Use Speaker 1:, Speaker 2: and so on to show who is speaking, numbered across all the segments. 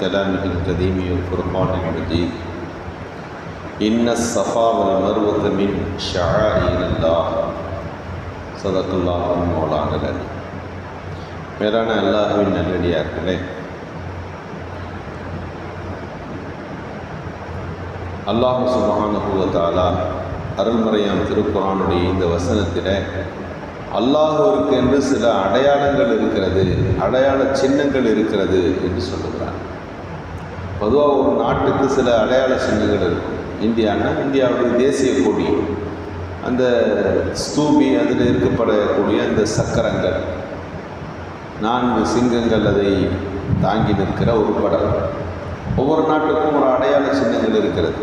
Speaker 1: كلامه القديم والفرقان المجيد إن الصفا والمروة من شعائر الله صدق الله مولانا العلي மேலான அல்லாஹுவின் நல்லடியார்களே அல்லாஹு சுபானுபவத்தாலா அருள்மறையாம் திருக்குறானுடைய இந்த வசனத்தில் அல்லாஹுவிற்கு என்று சில அடையாளங்கள் இருக்கிறது அடையாள சின்னங்கள் இருக்கிறது என்று சொல்லுகிறார் பொதுவாக ஒரு நாட்டுக்கு சில அடையாள சின்னங்கள் இருக்கும். இந்தியானா இந்தியாவுடைய தேசிய கொடி. அந்த ஸ்தூபி அதில் இருக்கப்படக்கூடிய அந்த சக்கரங்கள். நான்கு சிங்கங்கள் அதை தாங்கி நிற்கிற ஒரு படம். ஒவ்வொரு நாட்டுக்கும் ஒரு அடையாள சின்னங்கள் இருக்கிறது.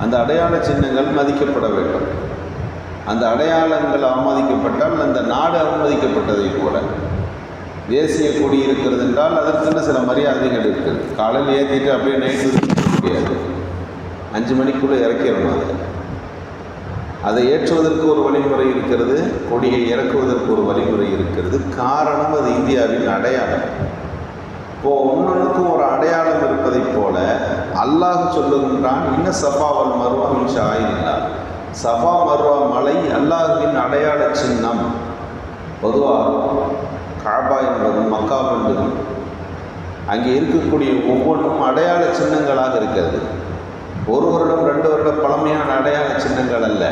Speaker 1: அந்த அடையாள சின்னங்கள் மதிக்கப்பட வேண்டும். அந்த அடையாளங்கள் அவமதிக்கப்பட்டால் அந்த நாடு அவமதிக்கப்பட்டதை போல தேசிய கொடி இருக்கிறது என்றால் அதற்கென்று சில மரியாதைகள் இருக்குது காலையில் ஏற்றிட்டு அப்படியே நைட்டு முடியாது. அஞ்சு மணிக்குள்ளே இறக்கிடணும் அதை. அதை ஏற்றுவதற்கு ஒரு வழிமுறை இருக்கிறது கொடியை இறக்குவதற்கு ஒரு வழிமுறை இருக்கிறது. காரணம் அது இந்தியாவின் அடையாளம். இப்போது ஒன்றுக்கும் ஒரு அடையாளம் இருப்பதைப் போல அல்லாஹ் சொல்லுகின்றான் இன்னும் சஃபாவல் மருவா மின்ஷா ஆயில்லா சஃபா மருவா மலை அல்லாஹுவின் அடையாள சின்னம். பொதுவாக காபா என்பதும் மக்கா என்பதும் அங்கே இருக்கக்கூடிய ஒவ்வொன்றும் அடையாள சின்னங்களாக இருக்கிறது. ஒரு வருடம் ரெண்டு வருட பழமையான அடையாள சின்னங்கள் அல்ல.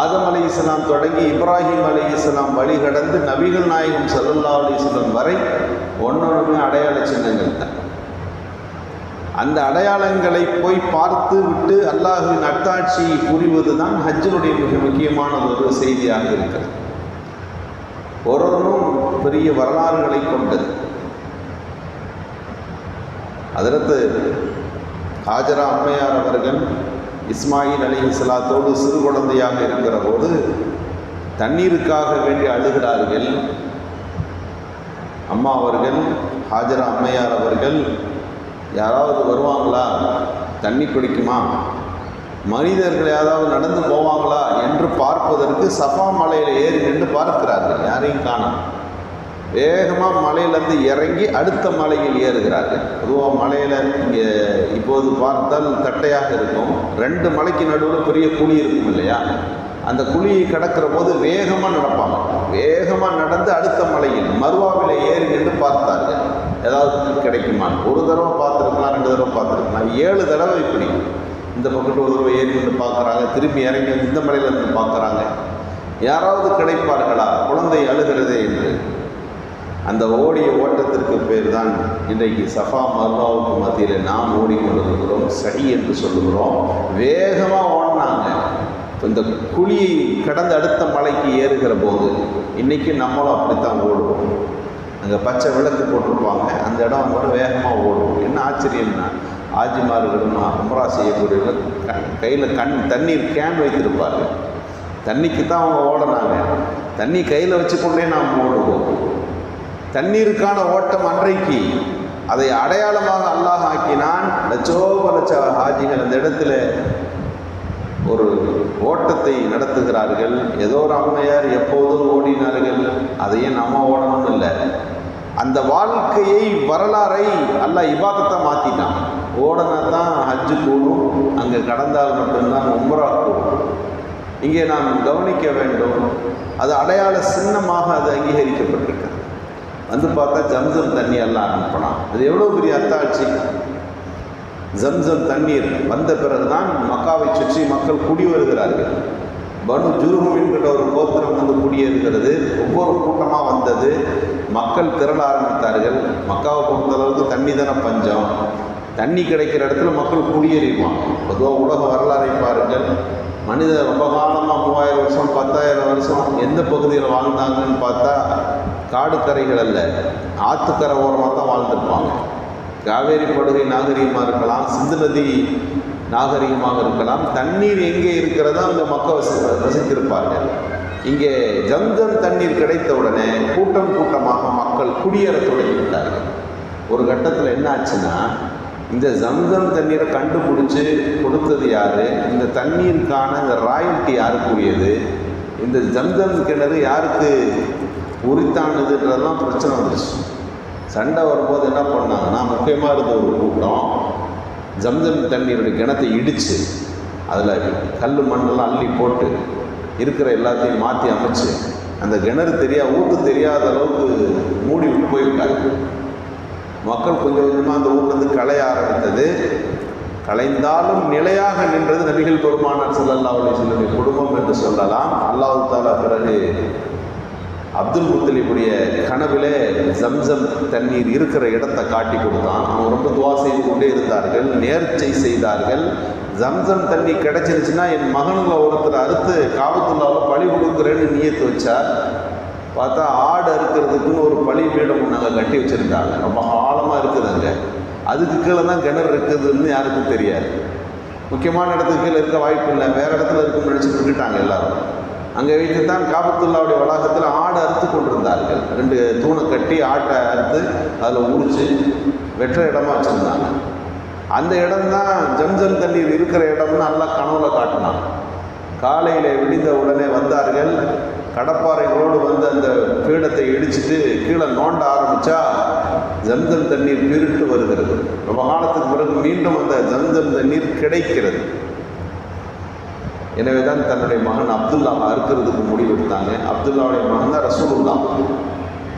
Speaker 1: ஆதம் அலி இஸ்லாம் தொடங்கி இப்ராஹிம் அலி இஸ்லாம் வழி கடந்து நபிகள் நாயகம் சல்லல்லா அலி இஸ்லாம் வரை ஒன்றொன்றுமே அடையாள சின்னங்கள் தான். அந்த அடையாளங்களை போய் பார்த்து விட்டு அல்லாஹுவின் அத்தாட்சியை புரிவது தான் ஹஜ்ஜினுடைய மிக முக்கியமான ஒரு செய்தியாக இருக்கிறது. ஒருவரும் பெரிய வரலாறுகளை கொண்டது அதற்கு ஹாஜரா அம்மையார் அவர்கள் இஸ்மாயில் அலி இஸ்லாத்தோடு சிறு குழந்தையாக இருக்கிற போது தண்ணீருக்காக வேண்டி அழுகிறார்கள். அம்மா அவர்கள் ஹாஜரா அம்மையார் அவர்கள் யாராவது வருவாங்களா? தண்ணி குடிக்குமா? மனிதர்கள் யாராவது நடந்து போவாங்களா? என்று பார்ப்பதற்கு சஃபா மலையில் ஏறி நின்று பார்க்கிறார்கள். யாரையும் காணும் வேகமாக மலையிலேருந்து இறங்கி அடுத்த மலையில் ஏறுகிறார்கள். பொதுவாக மலையில் இங்கே இப்போது பார்த்தால் தட்டையாக இருக்கும். ரெண்டு மலைக்கு நடுவில் பெரிய குழி இருக்கும் இல்லையா? அந்த குழியை கடக்கிற போது வேகமாக நடப்பாங்க. வேகமாக நடந்து அடுத்த மலையில் மருவாவில் ஏறி நின்று பார்த்தார்கள். ஏதாவது கிடைக்குமா? ஒரு தடவை பார்த்துருக்கலாம் ரெண்டு தடவை பார்த்துருக்கலாம். ஏழு தடவை இப்படி. இந்த பக்கத்து ஒரு தடவை ஏறி நின்று பார்க்குறாங்க. திரும்பி இறங்கி வந்து இந்த மலையிலேருந்து பார்க்குறாங்க. யாராவது கிடைப்பார்களா? குழந்தை அழுகிறதே என்று. அந்த ஓடிய ஓட்டத்திற்கு பேர் தான் இன்றைக்கு சஃபா மர்வாவுக்கு மத்தியில் நாம் ஓடிக்கொண்டிருக்கிறோம் சடி என்று சொல்லுகிறோம். வேகமாக ஓடினாங்க. இந்த குழியை கடந்த அடுத்த மலைக்கு ஏறுகிற போது இன்றைக்கி நம்மளும் அப்படித்தான் ஓடுவோம். அங்கே பச்சை விளக்கு போட்டிருப்பாங்க. அந்த இடம் கூட வேகமாக ஓடும். என்ன ஆச்சரியம்னா ஆஜிமார்களும் அம்ரா செய்யக்கூடியவர்கள் கையில் கண் தண்ணீர் கேன் வைத்திருப்பார்கள். தண்ணிக்கு தான் அவங்க ஓடினாங்க. தண்ணி கையில் வச்சுக்கொண்டே நாம் ஓடுவோம். தண்ணீருக்கான ஓட்டம் அன்றைக்கு அதை அடையாளமாக அல்லாஹ் ஆக்கினான். லட்சோப லட்ச ஹாஜிகள் அந்த இடத்துல ஒரு ஓட்டத்தை நடத்துகிறார்கள். ஏதோ ஒரு அம்மையார் எப்போதும் ஓடினார்கள். அதையும் நம்ம ஓடணும் இல்லை. அந்த வாழ்க்கையை வரலாறை அல்லாஹ் இபாதத்தை மாற்றிட்டான் ஓடனா தான் ஹஜ்ஜு கூடும். அங்கே கடந்தால் மட்டும்தான் உம்ரா கூடும். இங்கே நாம் கவனிக்க வேண்டும். அது அடையாள சின்னமாக அது அங்கீகரிக்கப்பட்டிருக்கிறது. வந்து பார்த்தா ஜம்சம் தண்ணி எல்லாம் அனுப்பலாம். அது எவ்வளோ பெரிய அத்தாட்சி? ஜம்சம் தண்ணீர் வந்த பிறகுதான் மக்காவை சுற்றி மக்கள் குடி வருகிறார்கள் பனு ஜுருஹம் என்கிற ஒரு கோத்திரம் வந்து குடியேறுகிறது. ஒவ்வொரு கூட்டமாக வந்தது மக்கள் திரள ஆரம்பித்தார்கள். மக்காவை பொறுத்தளவுக்கு தண்ணி தானே பஞ்சம். தண்ணி கிடைக்கிற இடத்துல மக்கள் குடியேறிடுவான் பொதுவாக உலக வரலாறை பாருங்கள். மனிதர் ரொம்ப காலமாக மூவாயிரம் வருஷம் பத்தாயிரம் வருஷம் எந்த பகுதியில் வாழ்ந்தாங்கன்னு பார்த்தா காடு கரைகள் அல்ல ஆற்றுக்கரை ஓரமாக தான் வாழ்ந்துருப்பாங்க. காவேரி படுகை நாகரிகமாக இருக்கலாம் சிந்து நதி நாகரிகமாக இருக்கலாம் தண்ணீர் எங்கே இருக்கிறதோ அந்த மக்கள் வசி வசித்திருப்பார்கள். இங்கே ஜம்ஜம் தண்ணீர் கிடைத்த உடனே கூட்டம் கூட்டமாக மக்கள் குடியேறத் தொடங்கிவிட்டார்கள். ஒரு கட்டத்தில் என்ன ஆச்சுன்னா இந்த ஜம்சம் தண்ணீரை கண்டுபிடிச்சி கொடுத்தது யார்? இந்த தண்ணீருக்கான இந்த ராயல்ட்டி யாருக்குரியது? இந்த ஜம்சம் கிணறு யாருக்கு உரித்தானதுன்றதுலாம் பிரச்சனை வந்துச்சு சண்டை வரும்போது என்ன பண்ணாங்கன்னா முக்கியமாக இருந்த ஒரு கூட்டம் ஜம்சம் தண்ணீருடைய கிணத்தை இடித்து அதில் கல் மண்ணெல்லாம் அள்ளி போட்டு இருக்கிற எல்லாத்தையும் மாற்றி அமைச்சு அந்த கிணறு தெரியா ஊற்று தெரியாத அளவுக்கு மூடி விட்டு போயிருக்காங்க. மக்கள் கொஞ்சம் கொஞ்சமாக அந்த ஊர்லேருந்து களைய ஆரம்பித்தது. கலைந்தாலும் நிலையாக நின்றது நபிகள் பெருமானார் ஸல்லல்லாஹு அலி வஸல்லம் குடும்பம் என்று சொல்லலாம். அல்லாஹு தாலா பிறகு அப்துல் முத்தலிபுடைய கனவிலே ஜம்சம் தண்ணீர் இருக்கிற இடத்தை காட்டி கொடுத்தான். அவங்க ரொம்ப துவா செய்து கொண்டே இருந்தார்கள் நேர்ச்சை செய்தார்கள். ஜம்சம் தண்ணி கிடைச்சிருச்சுன்னா என் மகனுங்களை ஒருத்தர் அறுத்து காபத்துள்ளாவில் பழி கொடுக்குறேன்னு நியத்து வச்சார். பார்த்தா ஆடு அறுக்கிறதுக்குன்னு ஒரு பழி பீடம் நாங்கள் கட்டி வச்சுருக்காங்க ரொம்ப ஆழமாக இருக்குது அங்கே. அதுக்கு கீழே தான் கிணறு இருக்குதுன்னு யாருக்கும் தெரியாது. முக்கியமான இடத்துக்கு கீழே இருக்க வாய்ப்பு இல்லை. வேறு இடத்துல இருக்கும்னு நினச்சிட்டு விட்டுட்டாங்க எல்லாரும். அங்கே வைத்து தான் காபத்துல்லாவுடைய வளாகத்தில் ஆடு அறுத்து கொண்டிருந்தார்கள். ரெண்டு தூணை கட்டி ஆட்டை அறுத்து அதில் உரிச்சு வெற்ற இடமா வச்சுருந்தாங்க. அந்த இடம் தான் ஜம்ஜம் தண்ணீர் இருக்கிற இடம்னு நல்லா கனவுல காட்டினான் காலையில் விடிந்த உடனே வந்தார்கள். கடப்பாறைகளோடு வந்து அந்த பீடத்தை இடிச்சிட்டு கீழே நோண்ட ஆரம்பித்தா ஜம்ஜம் தண்ணீர் பிரிட்டு வருகிறது. ரொம்ப காலத்துக்கு பிறகு மீண்டும் அந்த ஜம்ஜம் தண்ணீர் கிடைக்கிறது. எனவே தான் தன்னுடைய மகன் அப்துல்லாவை அறுக்கிறதுக்கு முடிவெடுத்தாங்க. அப்துல்லாவுடைய மகன் தான் ரசூலுல்லா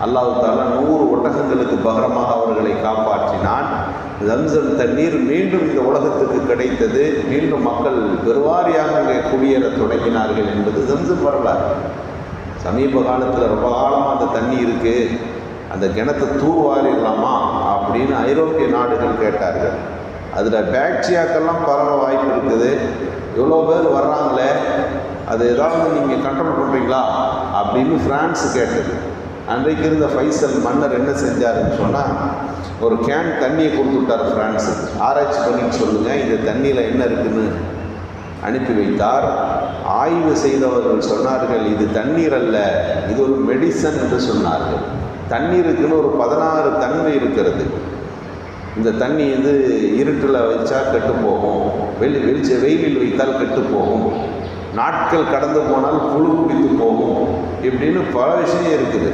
Speaker 1: அல்லாஹு தாலா நூறு ஒட்டகங்களுக்கு பகரமாக அவர்களை காப்பாற்றினான். ஜம்சம் தண்ணீர் மீண்டும் இந்த உலகத்துக்கு கிடைத்தது. மீண்டும் மக்கள் பெருவாரியாக அங்கே குடியேற தொடங்கினார்கள் என்பது ஜம்சம் வரலாறு. சமீப காலத்தில் ரொம்ப காலமாக அந்த தண்ணி இருக்குது அந்த கிணத்தை தூர்வாரிடலாமா? அப்படின்னு ஐரோப்பிய நாடுகள் கேட்டார்கள். அதில் பேக்டீரியாக்கெல்லாம் பரவ வாய்ப்பு இருக்குது. இவ்வளோ பேர் வர்றாங்களே? அது ஏதாவது நீங்கள் கண்ட்ரோல் பண்ணுறீங்களா அப்படின்னு ஃப்ரான்ஸ் கேட்டது. அன்றைக்கு இருந்த ஃபைசல் மன்னர் என்ன செஞ்சாருன்னு சொன்னால் ஒரு கேன் தண்ணியை கொடுத்து விட்டார் ஃப்ரான்ஸுக்கு ஆராய்ச்சி பண்ணிட்டு சொல்லுங்கள் இந்த தண்ணியில் என்ன இருக்குதுன்னு அனுப்பி வைத்தார். ஆய்வு செய்தவர்கள் சொன்னார்கள் இது தண்ணீர் அல்ல இது ஒரு மெடிசன் என்று சொன்னார்கள். தண்ணீருக்குன்னு ஒரு பதினாறு தன்மை இருக்கிறது. இந்த தண்ணி வந்து இருட்டில் வச்சா கெட்டு போகும். வெளி வெளிச்ச வெயிலில் வைத்தால் கெட்டு போகும். நாட்கள் கடந்து போனால் புழு பிடித்து போகும். இப்படின்னு பல விஷயம் இருக்குது.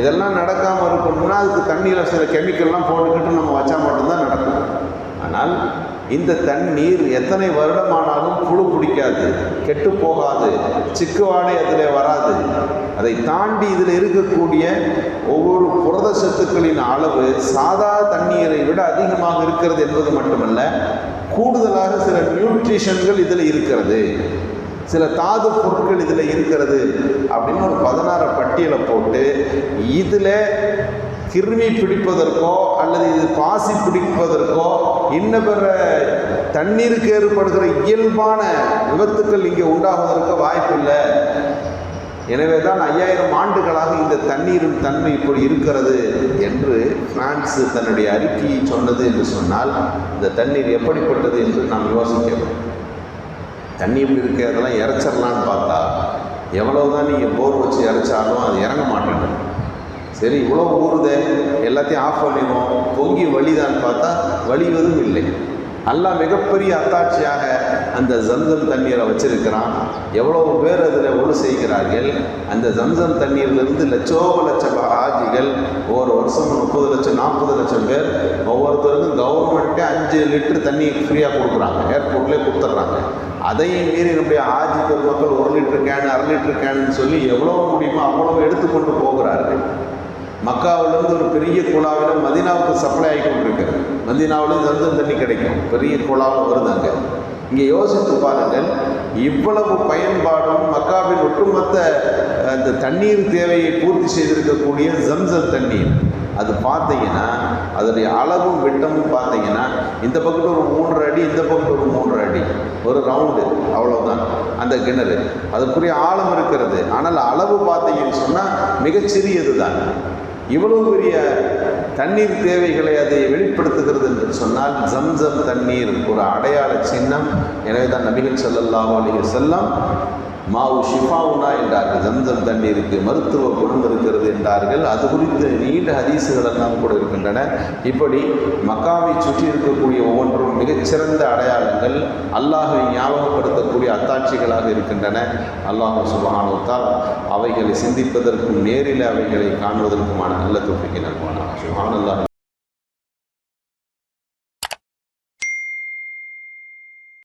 Speaker 1: இதெல்லாம் நடக்காமல் இருக்கணும்னா அதுக்கு தண்ணியில் சில கெமிக்கல்லாம் போட்டுக்கிட்டு நம்ம வச்சா மட்டும்தான் நடக்கும். ஆனால் இந்த தண்ணீர் எத்தனை வருடமானாலும் புழு பிடிக்காது கெட்டு போகாது சிக்குவாடை அதில் வராது. அதை தாண்டி இதில் இருக்கக்கூடிய ஒவ்வொரு புரத சத்துக்களின் அளவு சாதா தண்ணீரை விட அதிகமாக இருக்கிறது என்பது மட்டுமல்ல கூடுதலாக சில நியூட்ரிஷன்கள் இதில் இருக்கிறது. சில தாது பொருட்கள் இதில் இருக்கிறது அப்படின்னு ஒரு பதினாறு பட்டியலை போட்டு இதில் கிருமி பிடிப்பதற்கோ அல்லது இது பாசி பிடிப்பதற்கோ இன்ன பிற தண்ணீருக்கு ஏற்படுகிற இயல்பான விபத்துக்கள் இங்கே உண்டாகுவதற்கு வாய்ப்பு இல்லை எனவே தான் ஐயாயிரம் ஆண்டுகளாக இந்த தண்ணீரின் தன்மை இப்படி இருக்கிறது என்று பிரான்ஸ் தன்னுடைய அறிக்கையை சொன்னது என்று சொன்னால் இந்த தண்ணீர் எப்படிப்பட்டது என்று நாம் யோசிக்கிறோம் தண்ணி இப்படி இருக்கிறதெல்லாம் இறச்சிடலான்னு இறைச்சிடலான்னு பார்த்தா எவ்வளவு தான் நீங்கள் போர் வச்சு இறைச்சாலும் அது இறங்க மாட்டேங்குது. சரி இவ்வளோ ஊறுதே எல்லாத்தையும் ஆஃப் பண்ணிடுவோம். பொங்கி வழிதான் பார்த்தா வழிவதும் இல்லை. அல்லா மிகப்பெரிய அத்தாட்சியாக அந்த ஜம்சம் தண்ணீரை வச்சிருக்கிறான். எவ்வளோ பேர் அதில் ஒழு செய்கிறார்கள்? அந்த ஜம்சம் தண்ணீர்லேருந்து லட்சோப லட்சம் ஆஜிகள் ஒவ்வொரு வருஷம் முப்பது லட்சம் நாற்பது லட்சம் பேர் ஒவ்வொருத்தருக்கும் கவர்மெண்ட்டே அஞ்சு லிட்டர் தண்ணி ஃப்ரீயாக கொடுக்குறாங்க. ஏர்போர்ட்லேயே கொடுத்துட்றாங்க. அதையும் மீறி நம்முடைய ஆஜி பெருமக்கள் ஒரு லிட்டர் கேன் அரை லிட்டர் கேனுன்னு சொல்லி எவ்வளோ முடியுமோ அவ்வளோ எடுத்துக்கொண்டு போகிறார்கள். மக்காவிலிருந்து ஒரு பெரிய குழாவில் மதினாவுக்கு சப்ளை ஆகி கொண்டிருக்கிறது. மதினாவிலேருந்து ஜம்சம் தண்ணி கிடைக்கும். பெரிய குழாவில் வருது அங்கே. இங்கே யோசித்து பாருங்கள் இவ்வளவு பயன்பாடும் மக்காவின் ஒட்டுமொத்த அந்த தண்ணீர் தேவையை பூர்த்தி செய்திருக்கக்கூடிய ஜம்சம் தண்ணீர் அது பார்த்தீங்கன்னா அதனுடைய அளவும் விட்டமும் பார்த்தீங்கன்னா இந்த பக்கத்து ஒரு மூன்று அடி இந்த பக்கத்து ஒரு மூன்று அடி. ஒரு ரவுண்டு அவ்வளோதான் அந்த கிணறு. அதுக்குரிய ஆழம் இருக்கிறது. ஆனால் அளவு பார்த்தீங்கன்னு சொன்னால் மிகச்சிறியது தான் இவ்வளவு பெரிய தண்ணீர் தேவைகளை அதை வெளிப்படுத்துகிறது என்று சொன்னால் ஜம்சம் தண்ணீர் ஒரு அடையாள சின்னம். எனவே தான் நபிகள் ஸல்லல்லாஹு அலைஹி வஸல்லம் மாவு ஷிஃபாவுனா என்றார்கள். ஜம்சம் தண்ணீருக்கு மருத்துவ குணம் இருக்கிறது என்றார்கள். அது குறித்து நீண்ட ஹதீசுகள் எல்லாம் கூட இருக்கின்றன. இப்படி மக்காவை சுற்றி இருக்கக்கூடிய ஒவ்வொன்றும் மிகச்சிறந்த அடையாளங்கள் அல்லாஹை ஞாபகப்படுத்தக்கூடிய அத்தாட்சிகளாக இருக்கின்றன. அல்லாஹ் சுபஹானுத்தால் அவைகளை சிந்திப்பதற்கும் நேரில் அவைகளை காணுவதற்குமான நல்ல தொப்பிக்கு நல்வானா சுபஹான் அல்லாஹ்